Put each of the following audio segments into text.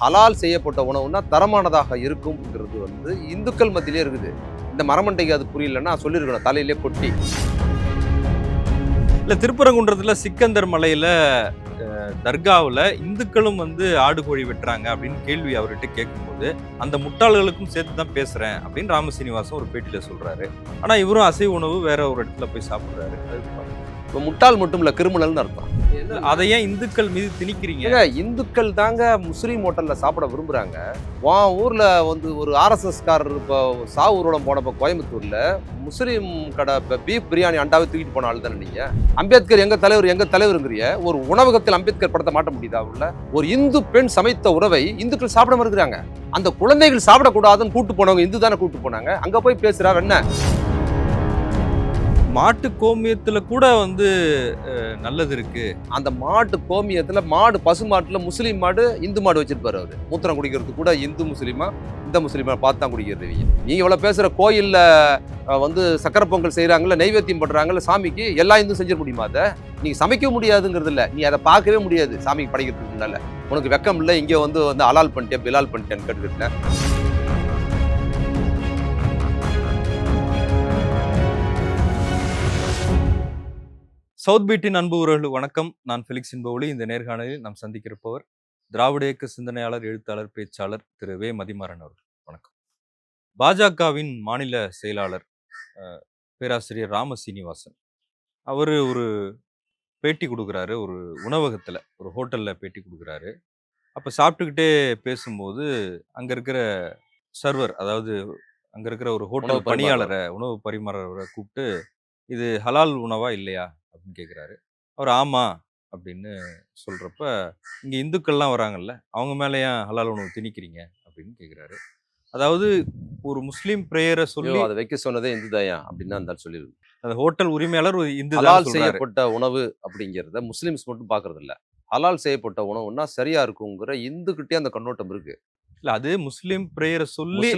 ஹலால் செய்யப்பட்ட உணவுனா தரமானதாக இருக்கும்ங்கிறது வந்து இந்துக்கள் மத்தியிலே இருக்குது. இந்த மரமண்டைக்கு அது புரியலன்னா சொல்லியிருக்கணும் தலையிலே கொட்டி இல்லை திருப்பரங்குன்றத்தில் சிக்கந்தர் மலையில் தர்காவில் இந்துக்களும் வந்து ஆடு கோழி வெட்டுறாங்க அப்படின்னு கேள்வி அவர்கிட்ட கேட்கும்போது அந்த முட்டாள்களுக்கும் சேர்த்து தான் பேசுகிறேன் அப்படின்னு ராமசீனிவாசன் ஒரு பேட்டியில் சொல்கிறாரு ஆனால் இவரும் அசைவ உணவு வேற ஒரு இடத்துல போய் சாப்பிடுறாரு. அது இப்போ முட்டாள் மட்டும் இல்லை கிரிமினல்னு அர்த்தம் அதை ஏன் இந்துக்கள் மீது திணிக்கிறீங்க? இந்துக்கள் தாங்க முஸ்லீம் ஹோட்டல்ல சாப்பிட விரும்புறாங்க. உன் ஊர்ல வந்து ஒரு ஆர்எஸ்எஸ் காரர் இப்போ சாவு ஊர்வலம் போனப்போ கோயம்புத்தூர்ல முஸ்லீம் கடை இப்போ பீஃப் பிரியாணி அண்டாவை தூக்கிட்டு போன ஆள் தானே நீங்க? அம்பேத்கர் எங்க தலைவர் எங்க தலைவருங்கிறிய? ஒரு உணவகத்தில் அம்பேத்கர் படத்தை மாட்ட முடியுதா உள்ள? ஒரு இந்து பெண் சமைத்த உணவை இந்துக்கள் சாப்பிட மறுக்கிறாங்க அந்த குழந்தைகள் சாப்பிடக்கூடாதுன்னு கூட்டு போனவங்க இந்து தானே கூட்டு போனாங்க. அங்க போய் பேசுறா என்ன? மாட்டு கோமியத்தில் கூட வந்து நல்லது இருக்கு. அந்த மாட்டு கோமியத்தில் மாடு பசு மாட்டில் முஸ்லீம் மாடு இந்து மாடு வச்சிருப்பாரு அவர். மூத்திரம் குடிக்கிறது கூட இந்து முஸ்லீமா இந்த முஸ்லீமா பார்த்து தான் குடிக்கிறது இவங்க. நீங்கள் இவ்வளவு பேசுகிற கோயிலில் வந்து சக்கரை பொங்கல் செய்யறாங்கல்ல நைவேத்தியம் பண்ணுறாங்கல்ல சாமிக்கு எல்லா இந்தும் செஞ்சிட முடியுமா அதை? நீங்கள் சமைக்க முடியாதுங்கிறது இல்லை. நீ அதை பார்க்கவே முடியாது சாமிக்கு படைக்கிறதுக்கு உனக்கு வெக்கம் இல்லை இங்கே வந்து வந்து அலால் பண்ணிட்டேன் பிலால் பண்ணிட்டேன்னு கேட்டுக்கிட்டேன். சவுத் பீட்டின் அன்பு உறவுகள் வணக்கம். நான் ஃபெலிக்ஸ் இன்பவுலி இந்த நேர்காணலில் நாம் சந்திக்கிறப்பவர் திராவிட இயக்க சிந்தனையாளர் எழுத்தாளர் பேச்சாளர் திரு. வே. மதிமாறன் அவர்கள். வணக்கம். பாஜகவின் மாநில செயலாளர் பேராசிரியர் ராம சீனிவாசன். அவர் ஒரு பேட்டி கொடுக்குறாரு. ஒரு உணவகத்தில் ஒரு ஹோட்டலில் பேட்டி கொடுக்குறாரு. அப்போ சாப்பிட்டுக்கிட்டே பேசும்போது அங்கே இருக்கிற சர்வர் அதாவது அங்கே இருக்கிற ஒரு ஹோட்டல். பணியாளரை உணவு பரிமாறவரை கூப்பிட்டு இது ஹலால் உணவா இல்லையா? அப்படின்னு கேட்குறாரு. அவர் ஆமா அப்படின்னு சொல்றப்ப இங்க இந்துக்கள்லாம் வராங்கல்ல அவங்க மேல ஏன் ஹலால் உணவு திணிக்கிறீங்க? அப்படின்னு கேட்குறாரு. அதாவது ஒரு முஸ்லீம் பிரேயரை சொல்லி அதை வைக்க சொன்னதே இந்து தாயா அப்படின்னு தான் இருந்தாலும் சொல்லியிருக்கு அந்த ஹோட்டல் உரிமையாளர் ஒரு இந்து ஹலால் செய்யப்பட்ட உணவு அப்படிங்கிறத முஸ்லிம்ஸ் மட்டும் பார்க்கறது இல்ல ஹலால் செய்யப்பட்ட உணவுன்னா சரியா இருக்குங்கிற இந்துக்கிட்டே அந்த கண்ணோட்டம் இருக்கு. இல்ல அது முஸ்லீம் பிரேயரை சொல்லி.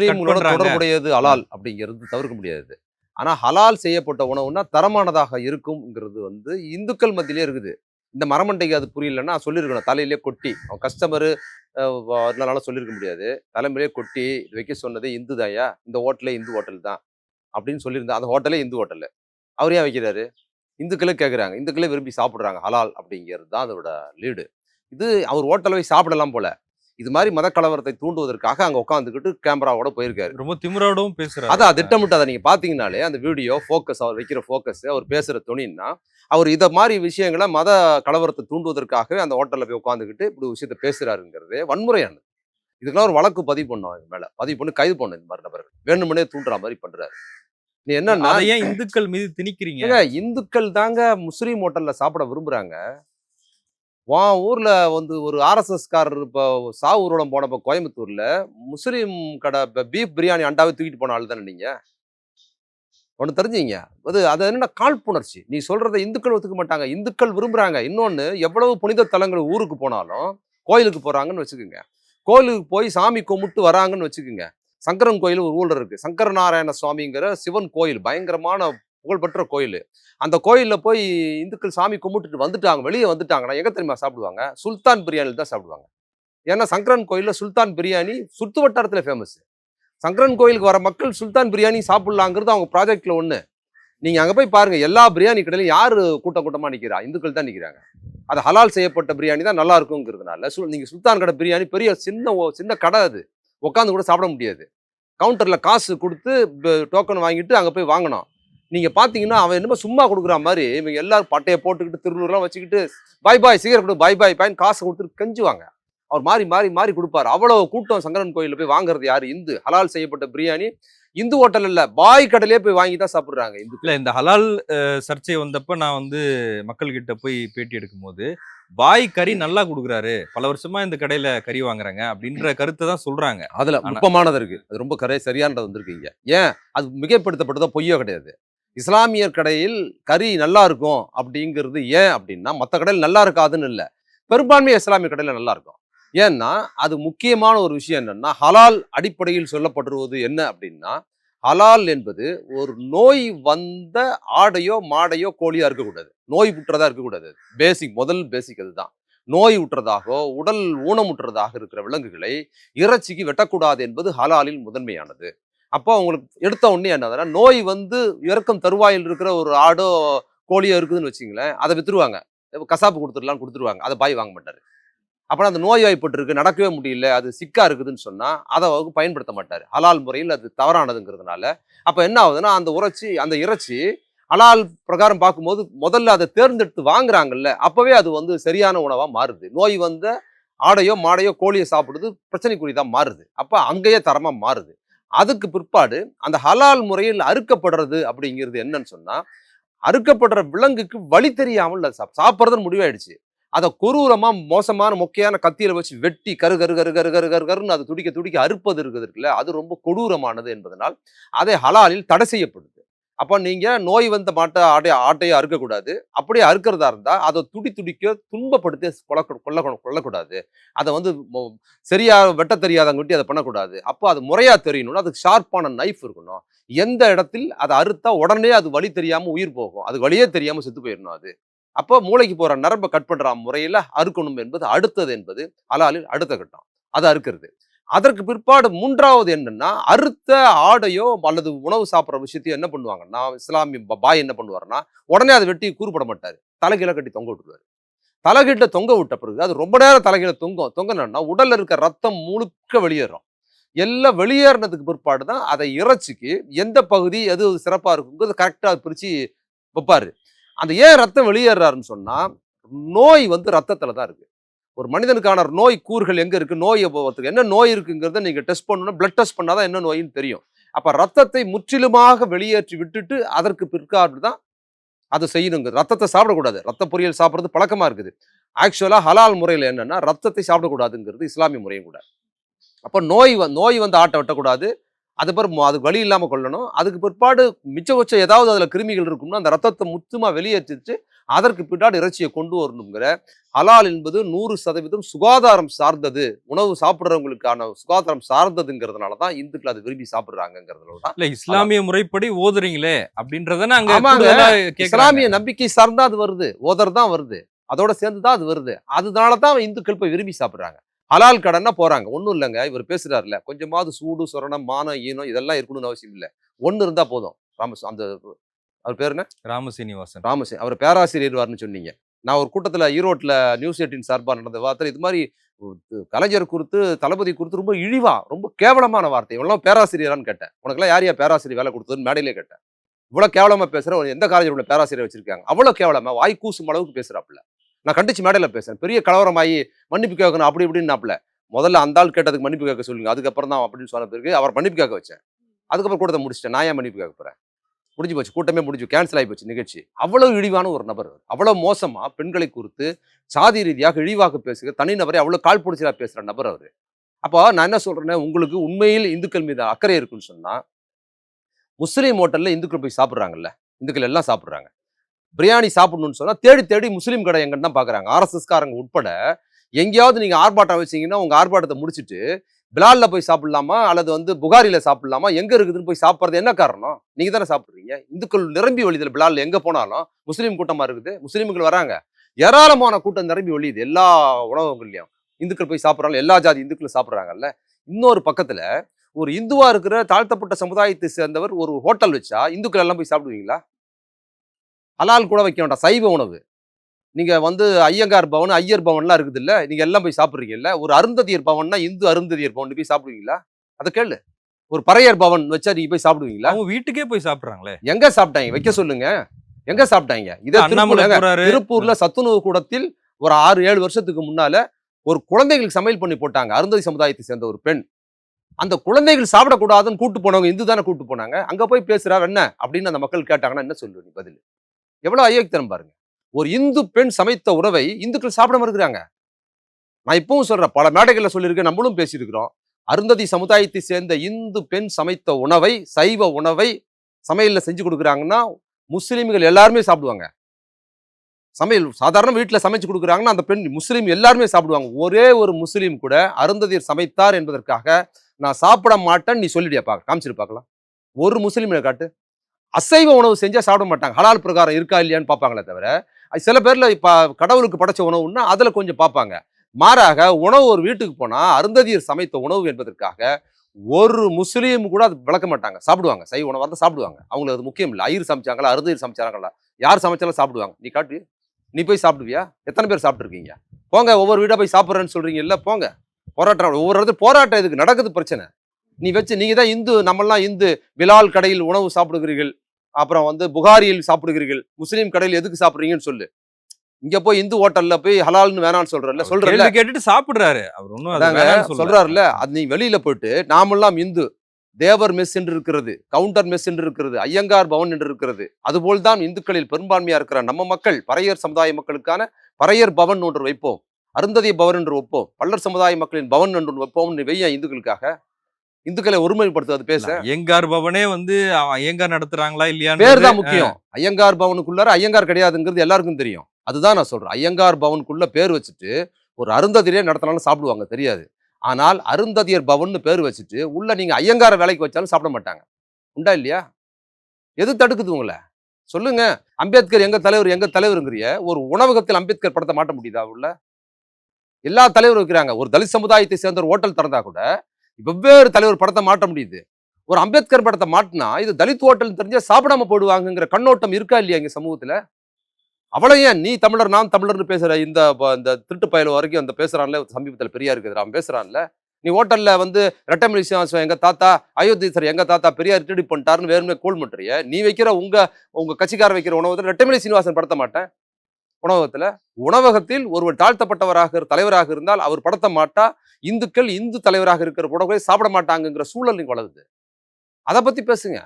தொடர்புடையது ஹலால் அப்படிங்கிறது தவிர்க்க முடியாது. ஆனால் ஹலால் செய்யப்பட்ட உணவுனா தரமானதாக இருக்கும்ங்கிறது வந்து இந்துக்கள் மத்தியிலே இருக்குது. இந்த மரமண்டைக்கு அது புரியலன்னா சொல்லியிருக்கணும். தலையிலே கொட்டி. அவன் கஸ்டமரு அதனால சொல்லியிருக்க முடியாது. தலைமையிலே கொட்டி இது வைக்க சொன்னதே இந்து தாயா இந்த ஹோட்டலே இந்து ஹோட்டல் தான் அப்படின்னு சொல்லியிருந்தா அந்த ஹோட்டலே இந்து ஹோட்டலு. அவர் ஏன் வைக்கிறாரு? இந்துக்களே கேட்குறாங்க இந்துக்களே விரும்பி சாப்பிட்றாங்க ஹலால் அப்படிங்கிறது தான் அதோட லீடு. இது அவர் ஹோட்டலில் போய் சாப்பிடலாம் போல. இது மாதிரி மத கலவரத்தை தூண்டுவதற்காக அங்க உட்காந்துக்கிட்டு கேமராவோட போயிருக்காரு. ரொம்ப திமிராடவும் பேசுறாரு. அதான் திட்டமிட்டு அதை நீங்க பாத்தீங்கனாலே அந்த வீடியோ ஃபோக்கஸ் அவர் வைக்கிற ஃபோக்கஸ் அவர் பேசுற துணின்னா அவர் இத மாதிரி விஷயங்களை மத கலவரத்தை தூண்டுவதற்காகவே அந்த ஹோட்டல்ல போய் உட்காந்துக்கிட்டு இப்படி விஷயத்த பேசுறாருங்கிறதே வன்முறையானது. இதுக்கெல்லாம் ஒரு வழக்கு பதிவு பண்ணோம் இவங்க மேல. பதிவு பண்ணி கைது பண்ணணும் இந்த மாதிரி நபர்கள். வேணுமுனே தூண்டுற மாதிரி பண்றாரு. நீ என்னன்னா ஏன் இந்துக்கள் மீது திணிக்கிறீங்க? இந்துக்கள் தாங்க முஸ்லீம் ஹோட்டல்ல சாப்பிட விரும்புறாங்க. உன் ஊரில் வந்து ஒரு ஆர்எஸ்எஸ்காரர் இப்போ சாவு ஊர்வலம் போனப்போ கோயம்புத்தூரில் முஸ்லீம் கடை இப்போ பீஃப் பிரியாணி அண்டாவே தூக்கிட்டு போன ஆள் தானே நீங்க? ஒன்று தெரிஞ்சுங்க அது அது என்னென்ன காழ்ப்புணர்ச்சி. நீ சொல்கிறத இந்துக்கள் ஒத்துக்க மாட்டாங்க. இந்துக்கள் விரும்புகிறாங்க இன்னொன்று எவ்வளவு புனித தலங்கள் ஊருக்கு போனாலும் கோயிலுக்கு போகிறாங்கன்னு வச்சுக்கோங்க. கோயிலுக்கு போய் சாமி கும்பிட்டு வராங்கன்னு வச்சுக்கோங்க. சங்கரன் கோயில் ஒரு ஊழல் இருக்குது சங்கர நாராயண சுவாமிங்கிற சிவன் கோயில். பயங்கரமான புகழ்பெற்ற கோயில். அந்த கோயிலில் போய் இந்துக்கள் சாமி கும்பிட்டுட்டு வந்துட்டாங்க வெளியே வந்துட்டாங்கன்னா எங்கே தெரியுமா சாப்பிடுவாங்க? சுல்தான் பிரியாணி தான் சாப்பிடுவாங்க. ஏன்னா சங்கரன் கோயிலில் சுல்தான் பிரியாணி சுத்து வட்டாரத்தில் ஃபேமஸ் சங்கரன் கோயிலுக்கு வர மக்கள் சுல்தான் பிரியாணி சாப்பிட்லாங்கிறது அவங்க ப்ராஜெக்டில் ஒன்று நீங்கள் அங்கே போய் பாருங்கள் எல்லா பிரியாணி கடையிலும் யார் கூட்டம் கூட்டமாக நிற்கிறா இந்துக்கள் தான் நிற்கிறாங்க அது ஹலால் செய்யப்பட்ட பிரியாணி தான் நல்லா இருக்குங்கிறதுனால சுல் நீங்கள் சுல்தான் கடை பிரியாணி பெரிய சின்ன ஓ- சின்ன கடை அது. உட்காந்து கூட சாப்பிட முடியாது. கவுண்டரில் காசு கொடுத்து டோக்கன் வாங்கிட்டு அங்கே போய் வாங்கணும். நீங்க பாத்தீங்கன்னா அவன் என்னமோ சும்மா கொடுக்குற மாதிரி இவங்க எல்லாரும் பட்டையை போட்டுக்கிட்டு திருநூறுலாம் வச்சுக்கிட்டு பாய் பாய் சீக்கிரம் கொடு பாய் பாய் பாய்னு காசு கொடுத்துட்டு கெஞ்சுவாங்க. அவர் மாறி மாறி மாறி கொடுப்பாரு. அவ்வளவு கூட்டம் சங்கரன் கோயில்ல போய் வாங்குறது யாரு? இந்து. ஹலால் செய்யப்பட்ட பிரியாணி. இந்து ஹோட்டல் இல்ல பாய் கடையிலே போய் வாங்கி தான் சாப்பிடுறாங்க இந்து இல்ல இந்த ஹலால் சர்ச்சை வந்தப்ப நான் வந்து மக்கள்கிட்ட போய் பேட்டி எடுக்கும்போது பாய் கறி நல்லா கொடுக்குறாரு. பல வருஷமா இந்த கடையில கறி வாங்குறாங்க. அப்படின்ற கருத்தை தான் சொல்றாங்க. அதுல நுட்பமானது இருக்கு. அது ரொம்ப கரை சரியானது வந்திருக்கீங்க ஏன்? அது மிகைப்படுத்தப்பட்டதோ பொய்யோ கிடையாது. இஸ்லாமியர் கடையில் கறி நல்லா இருக்கும் அப்படிங்கிறது ஏன் அப்படின்னா மற்ற கடையில் நல்லா இருக்காதுன்னு இல்லை. பெரும்பான்மை இஸ்லாமிய கடையில் நல்லா இருக்கும். ஏன்னா அது முக்கியமான ஒரு விஷயம் என்னன்னா ஹலால் அடிப்படையில் சொல்லப்படுவது என்ன அப்படின்னா ஹலால் என்பது ஒரு நோய் வந்த ஆடையோ மாடையோ கோழியாக இருக்கக்கூடாது. நோய் புற்றதா இருக்கக்கூடாது. பேசிக் முதல் பேசிக் அதுதான். நோய் உற்றதாகவோ உடல் ஊனமுற்றதாக இருக்கிற விலங்குகளை இறைச்சிக்கு வெட்டக்கூடாது என்பது ஹலாலில் முதன்மையானது. அப்போ அவங்களுக்கு எடுத்த உடனே என்ன நோய் வந்து இறக்கம் தருவாயில் இருக்கிற ஒரு ஆடோ கோழியோ இருக்குதுன்னு வச்சுங்களேன் அதை வித்துருவாங்க. கசாப்பு கொடுத்துடலாம்னு கொடுத்துருவாங்க. அதை பாய் வாங்க மாட்டார். அப்புறம் அந்த நோய் வாய்ப்பட்டிருக்கு நடக்கவே முடியல அது சிக்கா இருக்குதுன்னு சொன்னால் அதை அவங்க பயன்படுத்த மாட்டார். ஹலால் முறையில் அது தவறானதுங்கிறதுனால. அப்போ என்ன ஆகுதுன்னா அந்த உரைச்சி அந்த இறைச்சி ஹலால் பிரகாரம் பார்க்கும்போது முதல்ல அதை தேர்ந்தெடுத்து வாங்குறாங்கல்ல அப்போவே அது வந்து சரியான உணவாக மாறுது. நோய் வந்த ஆடையோ மாடையோ கோழியோ சாப்பிடுறது பிரச்சனைக்குரியதாக மாறுது. அப்போ அங்கேயே தரமாக மாறுது. அதுக்கு பிற்பாடு அந்த ஹலால் முறையில் அறுக்கப்படுறது அப்படிங்கிறது என்னன்னு சொன்னால் அறுக்கப்படுற விலங்குக்கு வழி தெரியாமல் அது சாப் சாப்பிட்றதுன்னு முடிவாயிடுச்சு. அதை கொரூரமாக மோசமான மொக்கையான கத்தியில் வச்சு வெட்டி கரு கரு கரு கரு கரு கரு கருன்னு அது துடிக்க துடிக்க அறுப்பது இருக்குது இருக்குல்ல அது ரொம்ப கொடூரமானது என்பதனால் அதை ஹலாலில் தடை செய்யப்படுது. அப்போ நீங்கள் நோய் வந்த மாட்டை ஆட்டை ஆட்டையை அறுக்கக்கூடாது. அப்படியே அறுக்கிறதா இருந்தால் அதை துடி துடிக்க துன்பப்படுத்தி கொல்ல கொல்ல கொல்லக்கூடாது. அதை வந்து சரியாக சரியா வெட்ட தெரியாதங்கட்டி அதை பண்ணக்கூடாது. அப்போ அது முறையா தெரியணும்னா அதுக்கு ஷார்ப்பான நைஃப் இருக்கணும். எந்த இடத்தில் அதை அறுத்தா உடனே அது வழி தெரியாமல் உயிர் போகும். அது வழியே தெரியாமல் செத்து போயிடணும் அது. அப்போ மூளைக்கு போகிற நரம்பை கட் பண்ற முறையில அறுக்கணும் என்பது அடுத்தது என்பது அலாலில் அடுத்த கட்டம். அதை அறுக்கிறது. அதற்கு பிற்பாடு மூன்றாவது என்னன்னா அறுத்த ஆடையோ அல்லது உணவு சாப்பிட்ற விஷயத்தையோ என்ன பண்ணுவாங்கன்னா இஸ்லாமிய பாய் என்ன பண்ணுவாருன்னா உடனே அதை வெட்டி கூறுபட மாட்டார். தலைகீழ கட்டி தொங்க விட்டுருவாரு. தலைகீழ தொங்க விட்ட பிறகு அது ரொம்ப நேரம் தலைகீழ தொங்கும் தொங்கினா உடல்ல இருக்க ரத்தம் முழுக்க வெளியேறும். எல்லாம் வெளியேறினதுக்கு பிற்பாடு தான் அதை இறைச்சிக்கு எந்த பகுதி எது சிறப்பாக இருக்குங்கிறது கரெக்டாக பிரித்து வைப்பார். அந்த ஏன் ரத்தம் வெளியேறாருன்னு சொன்னால் நோய் வந்து ரத்தத்தில் தான் இருக்குது ஒரு மனிதனுக்கான நோய் கூறுகள் எங்கே இருக்குது நோய் போகிறதுக்கு என்ன நோய் இருக்குங்கிறத நீங்கள் டெஸ்ட் பண்ணணும். பிளட் டெஸ்ட் பண்ணால் தான் என்ன நோயின்னு தெரியும். அப்போ ரத்தத்தை முற்றிலுமாக வெளியேற்றி விட்டுட்டு அதற்கு பிற்காடு தான் அதை செய்யணுங்க ரத்தத்தை சாப்பிடக்கூடாது. ரத்த பொரியல் சாப்பிட்றது பழக்கமாக இருக்குது. ஆக்சுவலாக ஹலால் முறையில் என்னென்னா ரத்தத்தை சாப்பிடக்கூடாதுங்கிறது இஸ்லாமிய முறையும் கூட. அப்போ நோய் வ- நோய் வந்து ஆட்டை வெட்டக்கூடாது. அது பிறகு அதுக்கு வழி இல்லாமல் கொள்ளணும் அதுக்கு பிற்பாடு மிச்சபட்சம் ஏதாவது அதில் கிருமிகள் இருக்கும்னா அந்த ரத்தத்தை முற்றுமா வெளியேற்றிட்டு அதற்கு பிற்பாடு இறைச்சியை கொண்டு வரணுங்கிற. ஹலால் என்பது நூறு சதவீதம் சுகாதாரம் சார்ந்தது. உணவு சாப்பிட்றவங்களுக்கான சுகாதாரம் சார்ந்ததுங்கிறதுனால தான் இந்துக்கள் அதை விரும்பி சாப்பிட்றாங்கிறதுல தான் இல்ல இஸ்லாமிய முறைப்படி ஓதுறீங்களே அப்படின்றத கேக்குறாங்க. இஸ்லாமிய நம்பிக்கை சார்ந்தா அது வருது. ஓதர் தான் வருது. அதோட சேர்ந்து தான் அது வருது. அதனால தான் இந்துக்கள் போய் விரும்பி சாப்பிட்றாங்க. ஹலால் கடன்னா போறாங்க. ஒன்றும் இல்லைங்க. இவர் பேசுறாருல கொஞ்சமாவது சூடு சொரணம் மானம் ஈனம் இதெல்லாம் இருக்கணும்னு அவசியம் இல்லை. ஒன்று இருந்தா போதும். ராமஸ் அந்த அவர் பேர் என்ன? ராம சீனிவாசன். ராமஸ் அவர் பேராசிரியர்வார்னு சொன்னீங்க. நான் ஒரு கூட்டத்தில் ஈரோட்டில் நியூஸ் எயிட்டின் சார்பாக நடந்த வார்த்தை இது மாதிரி கலைஞர் குறித்து தளபதி குறித்து ரொம்ப இழிவா ரொம்ப கேவலமான வார்த்தை. இவெல்லாம் பேராசிரியரான்னு கேட்டேன். உனக்கெல்லாம் யார் யார் பேராசிரியர் வேலை கொடுத்ததுன்னு மேடையிலே கேட்டேன். இவ்வளோ கேவலமா பேசுற ஒரு எந்த காலேஜில் உள்ள பேராசிரியர் வச்சிருக்காங்க? அவ்வளோ கேவலமா வாய் கூசும் அளவுக்கு பேசுறாப்புல. நான் கண்டிச்சு மேடையில் பேசுறேன். பெரிய கலவரமாகி மன்னிப்பு கேட்கணும் அப்படி இப்படின்னாப்புல முதல்ல அந்த ஆள் கேட்டதுக்கு மன்னிப்பு கேட்க சொல்லுங்க அதுக்கப்புறம் தான் அப்படின்னு சொன்ன பிறகு அவர் மன்னிப்பு கேட்க வச்சேன். அதுக்கப்புறம் கூட்டத்தை முடிச்சிட்டேன். நான் ஏன் மன்னிப்பு கேட்க போகிறேன் முடிஞ்சு போச்சு. கூட்டமே முடிஞ்சு கேன்சல் ஆகி போச்சு நிகழ்ச்சி. அவ்வளோ இழிவான ஒரு நபர் அவ்வளோ மோசமாக பெண்களை குறித்து சாதி ரீதியாக இழிவாக பேசுகிற தனிநபரை அவ்வளோ கால் பிடிச்சலாக பேசுகிற நபர் அவர். அப்போ நான் என்ன சொல்கிறேன்னா உங்களுக்கு உண்மையில் இந்துக்கள் மீது அக்கறை இருக்குன்னு சொன்னால் முஸ்லீம் ஹோட்டல்ல இந்துக்கள் போய் சாப்பிட்றாங்கல்ல. இந்துக்கள் எல்லாம் சாப்பிட்றாங்க. பிரியாணி சாப்பிடணும்னு சொன்னால் தேடி தேடி முஸ்லீம் கடை எங்கன்னு தான் பார்க்குறாங்க ஆர்எஸ்எஸ்காரங்க உட்பட எங்கேயாவது நீங்கள் ஆர்ப்பாட்டம் வச்சிங்கன்னா உங்கள் ஆர்ப்பாட்டத்தை முடிச்சுட்டு பிலாலில் போய் சாப்பிடலாமா? அல்லது வந்து புகாரியில் சாப்பிடலாமா? எங்கே இருக்குதுன்னு போய் சாப்பிட்றது என்ன காரணம்? நீங்கள் தானே சாப்பிட்றீங்க. இந்துக்கள் நிரம்பி வழிதல் பிலாலில் எங்கே போனாலும் முஸ்லீம் கூட்டமாக இருக்குது. முஸ்லீம்கள் வராங்க. ஏராளமான கூட்டம் நிரம்பி ஒழியுது எல்லா உணவகங்கள்லையும் இந்துக்கள் போய் சாப்பிட்றாங்க. எல்லா ஜாதி இந்துக்களும் சாப்பிட்றாங்கல்ல. இன்னொரு பக்கத்தில் ஒரு இந்துவாக இருக்கிற தாழ்த்தப்பட்ட சமுதாயத்தை சேர்ந்தவர் ஒரு ஹோட்டல் வச்சா இந்துக்கள் எல்லாம் போய் சாப்பிடுவீங்களா? ஹலால் கூட வைக்க வேண்டாம். சைவ உணவு. நீங்க வந்து ஐயங்கார் பவன் ஐயர் பவன்லாம் இருக்குது இல்ல நீங்க எல்லாம் போய் சாப்பிடுறீங்கல்ல ஒரு அருந்ததியர் பவன்னா இந்து அருந்ததியர் பவன் போய் சாப்பிடுவீங்களா? அதை கேளு. ஒரு பறையர் பவன் வச்சா நீங்க போய் சாப்பிடுவீங்களா? அவங்க வீட்டுக்கே போய் சாப்பிடுறாங்களே. எங்க சாப்பிட்டாங்க? வைக்க சொல்லுங்க. எங்க சாப்பிட்டாங்க? இதை திருப்பூர்ல சத்துணவு கூடத்தில் ஒரு ஆறு ஏழு வருஷத்துக்கு முன்னால ஒரு குழந்தைகளுக்கு சமையல் பண்ணி போட்டாங்க. அருந்ததி சமுதாயத்தை சேர்ந்த ஒரு பெண். அந்த குழந்தைகள் சாப்பிடக்கூடாதுன்னு கூட்டு போனவங்க இந்து தானே கூட்டு போனாங்க. அங்க போய் பேசுறா என்ன? அப்படின்னு அந்த மக்கள் கேட்டாங்கன்னா என்ன சொல்லுவ நீ பதில்? எவ்வளவு அயோக்கித்தனம் பாருங்க. ஒரு இந்து பெண் சமைத்த உணவை இந்துக்கள் சாப்பிடாம இருக்கிறாங்க. நான் இப்பவும் சொல்றேன் பல மேடைகளில் சொல்லியிருக்கேன் நம்மளும் பேசியிருக்கிறோம். அருந்ததி சமுதாயத்தை சேர்ந்த இந்து பெண் சமைத்த உணவை சைவ உணவை சமையலில் செஞ்சு கொடுக்குறாங்கன்னா முஸ்லிம்கள் எல்லாருமே சாப்பிடுவாங்க. சமையல் சாதாரண வீட்டில் சமைச்சு கொடுக்குறாங்கன்னா அந்த பெண் முஸ்லீம் எல்லாருமே சாப்பிடுவாங்க. ஒரே ஒரு முஸ்லீம் கூட அருந்ததியர் சமைத்தார் என்பதற்காக நான் சாப்பிட மாட்டேன்னு நீ சொல்லிடியா பார்க்க காமிச்சிட்டு பார்க்கலாம். ஒரு முஸ்லீம் காட்டு. அசைவ உணவு செஞ்சால் சாப்பிட மாட்டாங்க. ஹலால் பிரகாரம் இருக்கா இல்லையான்னு பார்ப்பாங்களே தவிர சில பேரில் இப்போ கடவுளுக்கு படைச்ச உணவுன்னா அதில் கொஞ்சம் பார்ப்பாங்க. மாறாக உணவு ஒரு வீட்டுக்கு போனால் அருந்ததியர் சமைத்த உணவு என்பதற்காக ஒரு முஸ்லீம் கூட அது விளக்க மாட்டாங்க. சாப்பிடுவாங்க. சைவ உணவாக தான் சாப்பிடுவாங்க. அவங்களுக்கு அது முக்கியம் இல்லை. ஐயர் சமைச்சாங்களா அருந்ததியர் சமைச்சாங்களா யார் சமைச்சாலும் சாப்பிடுவாங்க. நீ காட்டு நீ போய் சாப்பிடுவியா? எத்தனை பேர் சாப்பிட்ருக்கீங்க போங்க ஒவ்வொரு வீடாக போய் சாப்பிட்றேன்னு சொல்கிறீங்க இல்லை போங்க. போராட்டம் ஒவ்வொரு இடத்துல போராட்டம் இதுக்கு நடக்குது பிரச்சனை. நீ வச்சு நீங்கள் தான் இந்து நம்மளாம் இந்து விலால் கடையில் உணவு சாப்பிடுகிறீர்கள். அப்புறம் வந்து புகாரியில் சாப்பிடுகிறீர்கள். முஸ்லீம் கடையில் எதுக்கு சாப்பிடுறீங்கன்னு சொல்லு. இங்க போய் இந்து ஹோட்டல்ல போய் ஹலால்னு வேணாம்னு சொல்றல சொல்றல கேட்டுட்டு சாப்பிடுறாரு. அவர் அதாங்க சொல்றாருல்ல அது நீ வெளியில போயிட்டு நாமெல்லாம் இந்து. தேவர் மெஸ் என்று இருக்கிறது கவுண்டர் மெஸ் என்று இருக்கிறது ஐயங்கார் பவன் என்று இருக்கிறது. அதுபோல் தான் இந்துக்களில் பெரும்பான்மையா இருக்கிற நம்ம மக்கள் பறையர் சமுதாய மக்களுக்கான பறையர் பவன் ஒன்று வைப்போம். அருந்ததி பவன் என்று வைப்போம் பல்லர் சமுதாய மக்களின் பவன் என்று ஒன்று வைப்போம் நீ வெய்ய இந்துக்களுக்காக. இந்துக்களை ஒருமைப்படுத்துவது பேச. ஐயங்கார் பவனே வந்து ஐயங்கார் நடத்துறாங்களா இல்லையான்னு பேர் தான் முக்கியம். ஐயங்கார் பவனுக்குள்ளார ஐயங்கார் கிடையாதுங்கிறது எல்லாருக்கும் தெரியும். அதுதான் நான் சொல்றேன். ஐயங்கார் பவனுக்குள்ள பேர் வச்சுட்டு ஒரு அருந்ததியரே நடத்தினாலும் சாப்பிடுவாங்க தெரியாது. ஆனால் அருந்ததியர் பவன்னு பேர் வச்சுட்டு உள்ள நீங்க ஐயங்கார வேலைக்கு வச்சாலும் சாப்பிட மாட்டாங்க. உண்டா இல்லையா? எது தடுக்குது உங்களை? சொல்லுங்க. அம்பேத்கர் எங்க தலைவர் எங்க தலைவருங்கிறிய ஒரு உணவகத்தில் அம்பேத்கர் படத்தை மாட்ட முடியுதா உள்ள? எல்லா தலைவரும் இருக்கிறாங்க. ஒரு தலித் சமுதாயத்தை சேர்ந்த ஒரு ஹோட்டல் திறந்தா கூட வெவ்வேறு தலைவர் படத்தை மாட்ட முடியுது. ஒரு அம்பேத்கர் படத்தை மாட்டினா இது தலித் ஹோட்டல் தெரிஞ்சா சாப்பிடாம போடுவாங்கங்கிற கண்ணோட்டம் இருக்கா இல்லையா எங்க சமூகத்துல? அவ்வளோ ஏன் நீ தமிழர் நான் தமிழர்னு பேசுற இந்த இந்த திருட்டு பயல வரைக்கும் அந்த பேசுறான்ல சமீபத்தில் பெரியார் இருக்குது அவன் பேசுறான்ல. நீ ஹோட்டல்ல வந்து ரெட்டமணி சீனிவாசன் எங்க தாத்தா அயோத்தீஸ்வரர் எங்க தாத்தா பெரியார் திருடி பண்ணிட்டாருன்னு வேறுமே கோல் பண்ணுறிய நீ வைக்கிற உங்க உங்க கட்சிக்கார வைக்கிற உணவகத்தில் ரெட்டமிழி சீனிவாசன் படுத்த மாட்டேன். உணவகத்தில் உணவகத்தில் ஒருவர் தாழ்த்தப்பட்டவராக தலைவராக இருந்தால் அவர் படுத்த மாட்டா இந்துக்கள் இந்து தலைவராக இருக்கிற உணவுகளை சாப்பிட மாட்டாங்கங்கிற சூழல் நீங்கள் வளருது. அதை பற்றி பேசுங்க.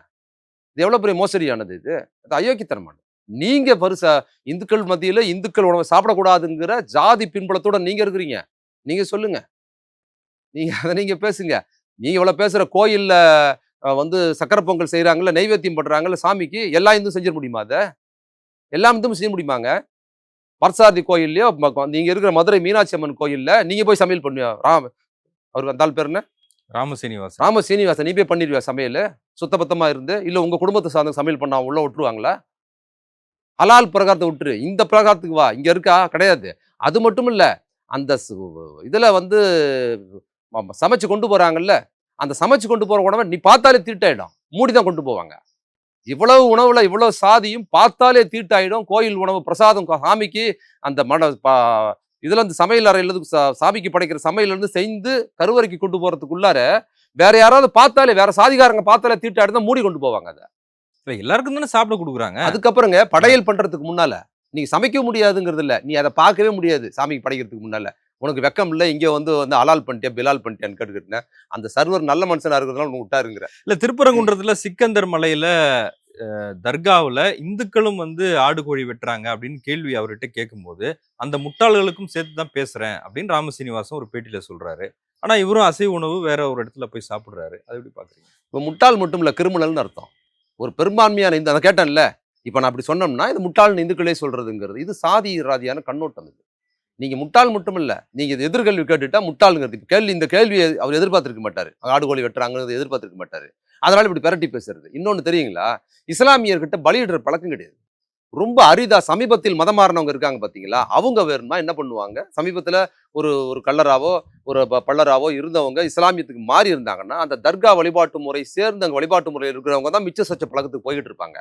இது எவ்வளோ பெரிய மோசடியானது இது? அது அயோக்கியத்தனமானது. நீங்கள் பரிசா இந்துக்கள் மத்தியில் இந்துக்கள் உணவை சாப்பிடக்கூடாதுங்கிற ஜாதி பின்புலத்தோட நீங்கள் இருக்கிறீங்க. நீங்கள் சொல்லுங்க. நீங்கள் அதை நீங்கள் பேசுங்க. நீங்கள் இவ்வளோ பேசுகிற கோயிலில் வந்து சக்கரை பொங்கல் செய்கிறாங்கல்ல நைவேத்தியம் பண்ணுறாங்கல்ல சாமிக்கு எல்லா இந்தும் செஞ்சிட முடியுமா அதை? எல்லா இந்தும் செய்ய முடியுமாங்க? பர்சாதி கோயில்லையோ ம- நீங்க இருக்கிற மதுரை மீனாட்சி அம்மன் கோயில்ல நீங்க போய் சமையல் பண்ணுவியா? ராம் அவர் வந்தால் பேர் என்ன? ராம சீனிவாசன். ராம சீனிவாசன். நீ போய் பண்ணிடுவியா சமையல்? சுத்தபத்தமா இருந்து இல்ல உங்க குடும்பத்தை சார்ந்த சமையல் பண்ணா உள்ள விட்டுருவாங்களா? ஹலால் பிரகாரத்தை விட்டுரு. இந்த பிரகாரத்துக்கு வா. இங்க இருக்கா? கிடையாது. அது மட்டும் இல்ல அந்த இதுல வந்து சமைச்சு கொண்டு போறாங்கல்ல அந்த சமைச்சு கொண்டு போற உணவை நீ பார்த்தாலே தீட்டாயிடும் மூடி தான் கொண்டு போவாங்க. இவ்வளவு உணவுல இவ்வளவு சாதியும் பார்த்தாலே தீட்டாயிடும். கோயில் உணவு பிரசாதம் சாமிக்கு அந்த பா- இதுல இருந்து சமையல் அறையில சாமிக்கு படைக்கிற சமையல் இருந்து செய்து கருவறைக்கு கொண்டு போறதுக்குள்ளார வேற யாராவது பார்த்தாலே வேற சாதிகாரங்க பார்த்தாலே தீட்டாயிடும் தான் மூடி கொண்டு போவாங்க அதை. இல்ல எல்லாருக்கும் தானே சாப்பிட கொடுக்குறாங்க. அதுக்கப்புறங்க படையல் பண்றதுக்கு முன்னால நீங்க சமைக்க முடியாதுங்கிறது இல்ல நீ அதை பார்க்கவே முடியாது சாமிக்கு படைக்கிறதுக்கு முன்னால. உனக்கு வெக்கம் இல்ல இங்க வந்து வந்து அலால் பண்ணிட்டியா பிலால் பண்ணிட்டியான்னு கேட்டுக்கிட்டேன் அந்த சர்வர் நல்ல மனுஷனா இருக்கிறதுனால உனக்கு விட்டாருங்கிற இல்ல திருப்பரங்குன்றத்துல சிக்கந்தர் மலையில தர்காவுல இந்துக்களும் வந்து ஆடு கோழி வெட்டுறாங்க அப்படின்னு கேள்வி அவர்கிட்ட கேட்கும்போது அந்த முட்டாள்களுக்கும் சேர்த்து தான் பேசுறேன் அப்படின்னு ராம சீனிவாசன் ஒரு பேட்டியில சொல்றாரு. ஆனா இவரும் அசைவ உணவு வேற ஒரு இடத்துல போய் சாப்பிடுறாரு. அது எப்படி பாக்குறீங்க இப்போ முட்டாள் மட்டும் இல்ல கிரிமினல்னு அர்த்தம். ஒரு பெரும்பான்மையான இந்த அதை கேட்டேன்ல இப்போ நான் அப்படி சொன்னோம்னா இது முட்டாள் இந்துக்களே சொல்றதுங்கிறது. இது சாதி ராதியான கண்ணோட்டம் இது. நீங்க முட்டாள் மட்டும் இல்லை நீங்கள் இது எதிர்கல்வி கேட்டுட்டா முட்டாளுங்கிறது கேள்வி இந்த கேள்வியை அவர் எதிர்பார்த்துருக்க மாட்டார். ஆடு கோழி வெட்டுறாங்கிறது எதிர்பார்த்துருக்க மாட்டார். அதனால் இப்படி பெரட்டி பேசுறது. இன்னொன்னு தெரியுங்களா? இஸ்லாமியர்கிட்ட பலியிடுற பழக்கம் கிடையாது. ரொம்ப அரிதா சமீபத்தில் மதம் மாறினவங்க இருக்காங்க பார்த்தீங்களா அவங்க வேணுமா என்ன பண்ணுவாங்க? சமீபத்தில் ஒரு ஒரு கல்லராவோ ஒரு ப- இருந்தவங்க இஸ்லாமியத்துக்கு மாறி இருந்தாங்கன்னா அந்த தர்கா வழிபாட்டு முறை சேர்ந்து வழிபாட்டு முறை இருக்கிறவங்க தான் மிச்ச சச்ச பழக்கத்துக்கு போய்கிட்டு இருப்பாங்க.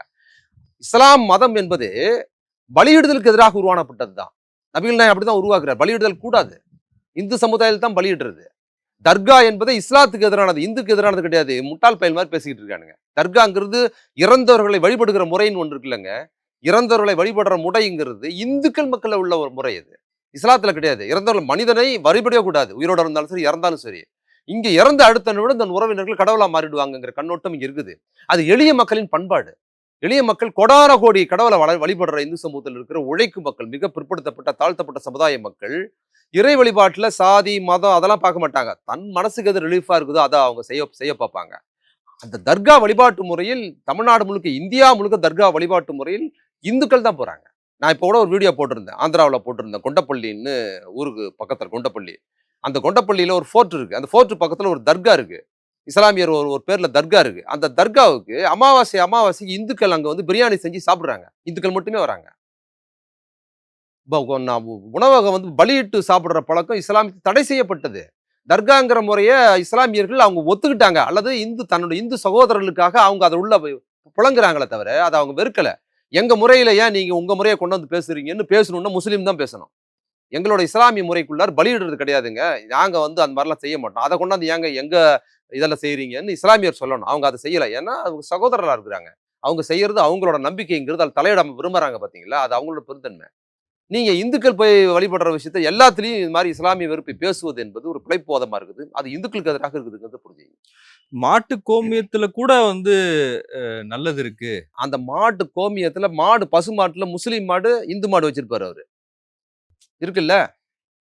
இஸ்லாம் மதம் என்பது பலியிடுதலுக்கு எதிராக உருவானப்பட்டது தான் நபிகள் நாயகம் அப்படிதான் உருவாக்குறார். பலியிடுதல் கூடாது. இந்து சமுதாயத்தில் தான் பலியிடுறது. தர்கா என்பது இஸ்லாத்துக்கு எதிரானது இந்துக்கு எதிரானது கிடையாது. முட்டாள் பயல் மாதிரி பேசிக்கிட்டு இருக்கானுங்க. தர்காங்கிறது இறந்தவர்களை வழிபடுகிற முறைன்னு ஒன்று இருக்குல்லங்க இறந்தவர்களை வழிபடுற முறைங்கிறது இந்துக்கள் மக்களில் உள்ள ஒரு முறை அது. இஸ்லாத்துல கிடையாது. இறந்தவர்கள் மனிதனை வழிபடவே கூடாது. உயிரோட இருந்தாலும் சரி இறந்தாலும் சரி. இங்க இறந்த அடுத்த நிமிடம் தன் உறவினர்கள் கடவுளாக மாறிடுவாங்கங்கிற கண்ணோட்டம் இங்கே இருக்குது. அது எளிய மக்களின் பண்பாடு. எளிய மக்கள் கொடார கோடி கடவுளை வள வழிபடுற இந்து சமூகத்தில் இருக்கிற உழைக்கும் மக்கள் மிக பிற்படுத்தப்பட்ட தாழ்த்தப்பட்ட சமுதாய மக்கள் இறை வழிபாட்டில் சாதி மதம் அதெல்லாம் பார்க்க மாட்டாங்க. தன் மனசுக்கு எது ரிலீஃபாக இருக்குதோ அதை அவங்க செய்ய செய்ய பார்ப்பாங்க. அந்த தர்கா வழிபாட்டு முறையில் தமிழ்நாடு முழுக்க இந்தியா முழுக்க தர்கா வழிபாட்டு முறையில் இந்துக்கள் தான் போகிறாங்க நான் இப்போ கூட ஒரு வீடியோ போட்டிருந்தேன். ஆந்திராவில் போட்டிருந்தேன். கொண்டப்பள்ளின்னு ஊருக்கு பக்கத்தில் கொண்டப்பள்ளி. அந்த கொண்டப்பள்ளியில் ஒரு ஃபோர்ட் இருக்குது அந்த ஃபோர்ட் பக்கத்தில் ஒரு தர்கா இருக்குது இஸ்லாமியர் ஒரு ஒரு பேரில் தர்கா இருக்குது அந்த தர்காவுக்கு அமாவாசை அமாவாசைக்கு இந்துக்கள் அங்கே வந்து பிரியாணி செஞ்சு சாப்பிட்றாங்க. இந்துக்கள் மட்டுமே வராங்க. நான் உணவகம் வந்து பலியிட்டு சாப்பிட்ற பழக்கம் இஸ்லாமிக்கு தடை செய்யப்பட்டது. தர்காங்கிற முறையை இஸ்லாமியர்கள் அவங்க ஒத்துக்கிட்டாங்க. அல்லது இந்து தன்னோட இந்து சகோதரர்களுக்காக அவங்க அதை உள்ள புலங்குறாங்களே புழங்குறாங்களே தவிர அதை அவங்க வெறுக்கல. எங்கள் முறையில ஏன் நீங்கள் உங்கள் முறையை கொண்டு வந்து பேசுறீங்கன்னு பேசணும்னா முஸ்லீம் தான் பேசணும். எங்களோட இஸ்லாமிய முறைக்குள்ளார் பலியிடுறது கிடையாதுங்க. நாங்க வந்து அந்த மாதிரிலாம் செய்ய மாட்டோம். அதை கொண்டாந்து ஏங்க எங்க இதெல்லாம் செய்றீங்கன்னு இஸ்லாமியர் சொல்லணும். அவங்க அதை செய்யல. ஏன்னா அவங்க சகோதரர்களா இருக்கிறாங்க. அவங்க செய்யறது அவங்களோட நம்பிக்கைங்கிறது அது தலையிடாம விரும்புறாங்க பாத்தீங்களா? அது அவங்களோட பெருந்தன்மை நீங்க இந்துக்கள் போய் வழிபடுற விஷயத்த எல்லாத்துலயும் இது மாதிரி இஸ்லாமிய வெறுப்பை பேசுவது என்பது ஒரு பிழைப்போதமா இருக்குது. அது இந்துக்களுக்கு எதிராக இருக்குதுங்கிறத புரிஞ்சுங்க மாட்டு கோமியத்துல கூட வந்து நல்லது இருக்கு. அந்த மாட்டு கோமியத்துல மாடு பசு மாட்டுல முஸ்லீம் மாடு இந்து மாடு வச்சிருப்பாரு அவரு. இருக்குல்ல?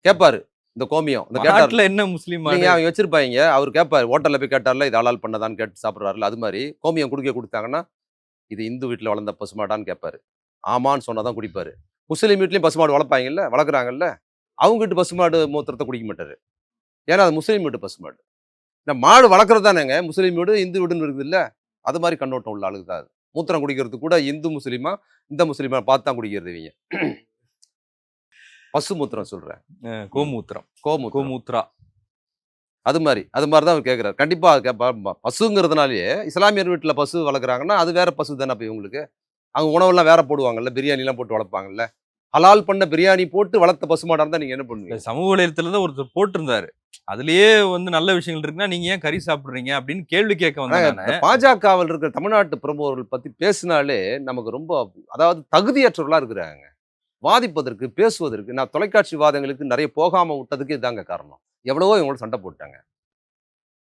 கேட்பாரு இந்த கோமியம். இந்த கேட்டார். மாட்டுல என்ன முஸ்லீம் நீங்க அவங்க வச்சிருப்பாங்க அவர் கேட்பாரு ஹோட்டல்ல போய் கேட்டார்ல இது ஹலால் பண்ணதான்னு கேட்டு சாப்பிடுறாருல. அது மாதிரி கோமியம் குடிக்க கொடுத்தாங்கன்னா இது இந்து வீட்டுல வளர்ந்த பசுமாடான்னு கேட்பாரு ஆமான்னு சொன்னாதான் குடிப்பாரு. முஸ்லீம் வீட்லயும் பசுமாடு வளர்ப்பாங்கல்ல வளர்க்குறாங்கல்ல அவங்க வீட்டு பசுமாடு மூத்திரத்தை குடிக்க மாட்டாரு. ஏன்னா அது முஸ்லீம் வீட்டு பசுமாடு. இந்த மாடு வளர்க்குறது தானேங்க. முஸ்லீம் வீடு இந்து வீடுன்னு இருக்குது இல்ல அது மாதிரி கண்ணோட்டம் உள்ள ஆளுக்கு தான் மூத்திரம் குடிக்கிறது கூட இந்து முஸ்லீமா இந்த முஸ்லீமா பார்த்து தான் குடிக்கிறது இவங்க. பசு மூத்திரம் சொல்றேன். அஹ், கோமூத்திரம். கோமூத்திரம். கோமூத்ரா. அது மாதிரி அது மாதிரி தான் அவர் கேட்குறாரு கண்டிப்பாக கேட்பா ப- பசுங்கிறதுனாலே இஸ்லாமியர் வீட்டில் பசு வளர்க்குறாங்கன்னா அது வேற பசு தானே அப்போ இவங்களுக்கு. அவங்க உணவெல்லாம் வேற போடுவாங்கல்ல பிரியாணிலாம் போட்டு வளர்ப்பாங்கல்ல. ஹலால் பண்ண பிரியாணி போட்டு வளர்த்த பசுமாடாக இருந்தால் நீங்கள் என்ன பண்ணுவீங்க? சமூக வலைதளத்துல தான் ஒருத்தர் போட்டிருந்தாரு. அதுலயே வந்து நல்ல விஷயங்கள் இருக்குன்னா நீங்க ஏன் கறி சாப்பிடுறீங்க அப்படின்னு கேள்வி கேட்க இந்த பாஜகவில் இருக்கிற தமிழ்நாட்டு பிரமுகர்கள் பற்றி பேசினாலே நமக்கு ரொம்ப அதாவது தகுதியற்றவர்களாக இருக்கிறாங்க. வாதிப்பதற்கு பேசுவதற்கு நான் தொலைக்காட்சி வாதங்களுக்கு நிறைய போகாமல் விட்டதுக்கு இதாங்க காரணம். எவ்வளவோ இவங்களோட சண்டை போட்டாங்க.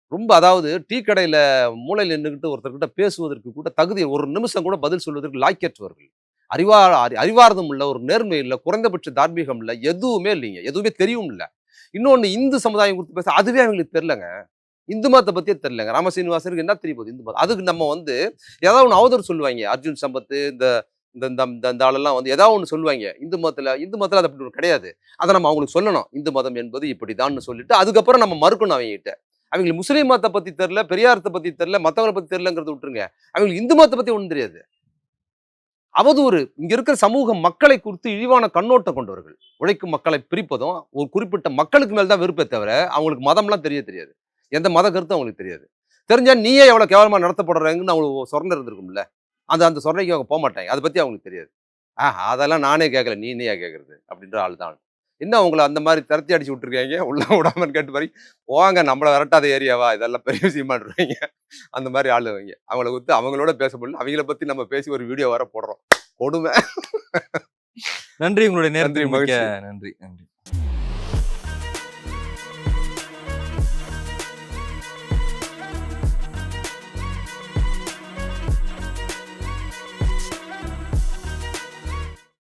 ரொம்ப அதாவது டீ கடையில் மூளையில் நின்றுக்கிட்டு ஒருத்தர்கிட்ட பேசுவதற்கு கூட தகுதி ஒரு நிமிஷம் கூட பதில் சொல்வதற்கு லாய்க்கற்றவர்கள். அறிவா அறி- அறிவார்த்தம் இல்லை ஒரு நேர்மை இல்லை குறைந்தபட்ச தார்மீகம் இல்லை எதுவுமே இல்லைங்க. எதுவுமே தெரியும் இல்லை. இன்னொன்று இந்து சமுதாயம் குறித்து பேச அதுவே அவங்களுக்கு தெரிலங்க இந்து மதத்தை பற்றியே தெரிலங்க ராமசீனிவாசனுக்கு என்ன தெரிய போகுது? இந்து மதம். அதுக்கு நம்ம வந்து ஏதாவது ஒன்று அவதூறு சொல்லுவாங்க. அர்ஜுன் சம்பத்து இந்த இந்த இந்த இந்த- ஆளெல்லாம் வந்து ஏதாவது ஒன்று சொல்லுவாங்க. இந்து மதத்தில் இந்து மதத்தில் அது அப்படி ஒன்று கிடையாது. அதை நம்ம அவங்களுக்கு சொல்லணும். இந்து மதம் என்பது இப்படிதான்னு சொல்லிட்டு அதுக்கப்புறம் நம்ம மறுக்கணும் அவங்ககிட்ட. அவங்களுக்கு முஸ்லீம் மதத்தை பத்தி தெரில பெரியாரத்தை பத்தி தெரில மற்றவங்களை பத்தி தெரிலங்கிறத விட்டுருங்க. அவங்களுக்கு இந்து மதத்தை பத்தி ஒன்றும் தெரியாது. அவதூறு இங்க இருக்கிற சமூக மக்களை குறித்து இழிவான கண்ணோட்டம் கொண்டவர்கள். உழைக்கும் மக்களை பிரிப்பதும் ஒரு குறிப்பிட்ட மக்களுக்கு மேல் தான் விருப்பே தவிர அவங்களுக்கு மதம்லாம் தெரிய தெரியாது. எந்த மத கருத்தும் அவங்களுக்கு தெரியாது. தெரிஞ்சா நீயே எவ்வளவு கேவலமா நடத்தப்படுறாங்கன்னு அவங்களுக்கு சொரணை இருந்திருக்கும்ல. அந்த அந்த சொரணைக்கு அவங்க போக மாட்டாங்க அதை பத்தி அவங்களுக்கு தெரியாது. ஆ அதெல்லாம் நானே கேட்கல நீ நீயா கேட்கறது அப்படின்ற ஆள் தான். என்ன உங்களை அந்த மாதிரி திரத்தி அடிச்சு விட்டுருக்கீங்க? உள்ள விடாமன்னு கேட்டு மாதிரி போவாங்க நம்மளை விரட்டாத ஏரியாவா இதெல்லாம் பெரிய விஷயமாடுறீங்க அந்த மாதிரி ஆளு அவங்க. அவங்கள குறித்து அவங்களோட பேச முடியல. அவங்கள பத்தி நம்ம பேசி ஒரு வீடியோ வர போடுறோம். கொடுமை. நன்றி. உங்களுடைய மகிழ்ச்சி. நன்றி. நன்றி.